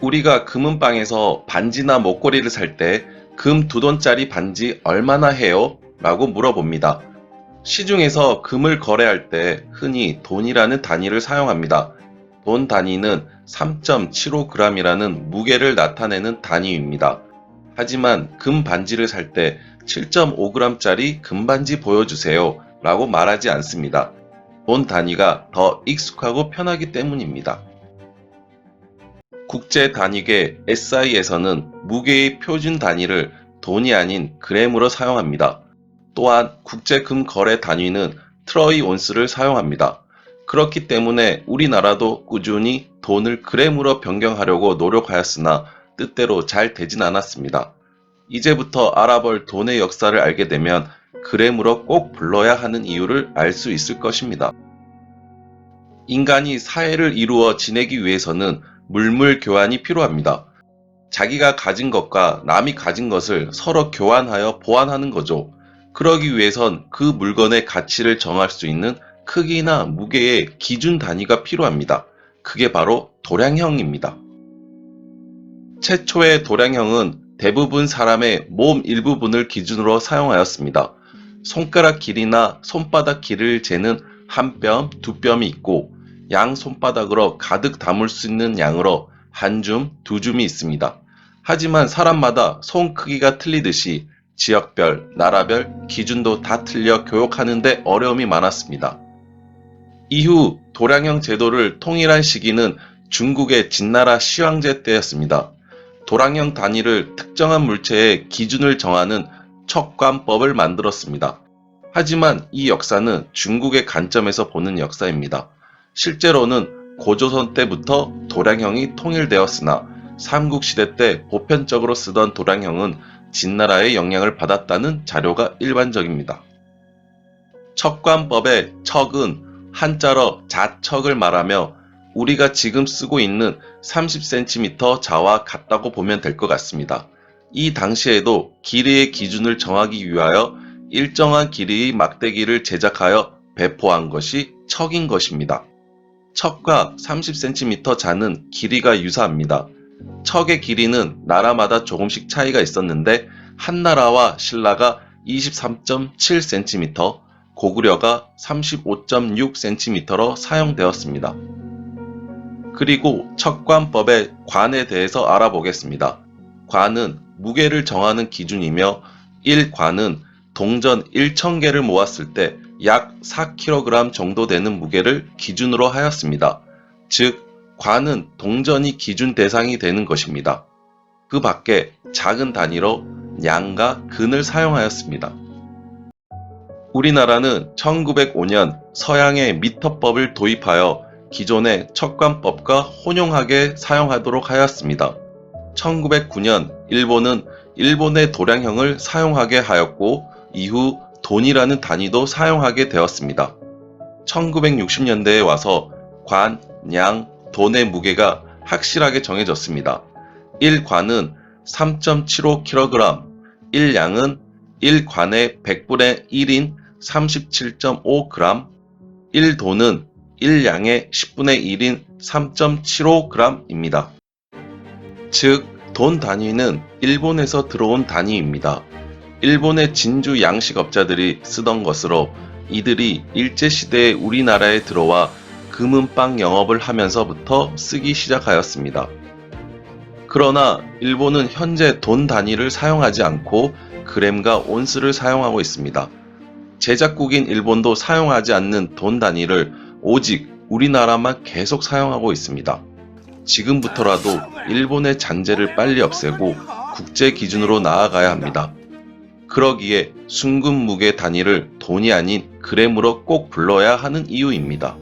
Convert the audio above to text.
우리가 금은방에서 반지나 목걸이를 살 때 금 두 돈짜리 반지 얼마나 해요? 라고 물어봅니다. 시중에서 금을 거래할 때 흔히 돈이라는 단위를 사용합니다. 돈 단위는 3.75g이라는 무게를 나타내는 단위입니다. 하지만 금 반지를 살 때 7.5g짜리 금 반지 보여주세요 라고 말하지 않습니다. 돈 단위가 더 익숙하고 편하기 때문입니다. 국제 단위계 SI에서는 무게의 표준 단위를 돈이 아닌 그램으로 사용합니다. 또한 국제 금 거래 단위는 트러이 온스를 사용합니다. 그렇기 때문에 우리나라도 꾸준히 돈을 그램으로 변경하려고 노력하였으나 뜻대로 잘 되진 않았습니다. 이제부터 알아볼 돈의 역사를 알게 되면 그램으로 꼭 불러야 하는 이유를 알 수 있을 것입니다. 인간이 사회를 이루어 지내기 위해서는 물물 교환이 필요합니다. 자기가 가진 것과 남이 가진 것을 서로 교환하여 보완하는 거죠. 그러기 위해선 그 물건의 가치를 정할 수 있는 크기나 무게의 기준 단위가 필요합니다. 그게 바로 도량형입니다. 최초의 도량형은 대부분 사람의 몸 일부분을 기준으로 사용하였습니다. 손가락 길이나 손바닥 길이를 재는 한 뼘, 두 뼘이 있고 양 손바닥으로 가득 담을 수 있는 양으로 한 줌, 두 줌이 있습니다. 하지만 사람마다 손 크기가 틀리듯이 지역별, 나라별 기준도 다 틀려 교육하는데 어려움이 많았습니다. 이후 도량형 제도를 통일한 시기는 중국의 진나라 시황제 때였습니다. 도량형 단위를 특정한 물체의 기준을 정하는 척관법을 만들었습니다. 하지만 이 역사는 중국의 관점에서 보는 역사입니다. 실제로는 고조선 때부터 도량형이 통일되었으나 삼국시대 때 보편적으로 쓰던 도량형은 진나라의 영향을 받았다는 자료가 일반적입니다. 척관법의 척은 한자로 자척을 말하며 우리가 지금 쓰고 있는 30cm 자와 같다고 보면 될 것 같습니다. 이 당시에도 길이의 기준을 정하기 위하여 일정한 길이의 막대기를 제작하여 배포한 것이 척인 것입니다. 척과 30cm 자는 길이가 유사합니다. 척의 길이는 나라마다 조금씩 차이가 있었는데 한나라와 신라가 23.7cm, 고구려가 35.6cm로 사용되었습니다. 그리고 척관법의 관에 대해서 알아보겠습니다. 관은 무게를 정하는 기준이며 1관은 동전 1,000개를 모았을 때 약 4kg 정도 되는 무게를 기준으로 하였습니다. 즉, 관은 동전이 기준 대상이 되는 것입니다. 그 밖에 작은 단위로 양과 근을 사용하였습니다. 우리나라는 1905년 서양의 미터법을 도입하여 기존의 척관법과 혼용하게 사용하도록 하였습니다. 1909년 일본은 일본의 도량형을 사용하게 하였고 이후 돈이라는 단위도 사용하게 되었습니다. 1960년대에 와서 관, 양, 돈의 무게가 확실하게 정해졌습니다. 1관은 3.75kg, 1양은 1관의 100분의 1인 37.5g, 1돈은 1양의 10분의 1인 3.75g입니다. 즉, 돈 단위는 일본에서 들어온 단위입니다. 일본의 진주 양식업자들이 쓰던 것으로 이들이 일제시대에 우리나라에 들어와 금은방 영업을 하면서부터 쓰기 시작하였습니다. 그러나 일본은 현재 돈 단위를 사용하지 않고 그램과 온스를 사용하고 있습니다. 제작국인 일본도 사용하지 않는 돈 단위를 오직 우리나라만 계속 사용하고 있습니다. 지금부터라도 일본의 잔재를 빨리 없애고 국제 기준으로 나아가야 합니다. 그러기에 순금 무게 단위를 돈이 아닌 그램으로 꼭 불러야 하는 이유입니다.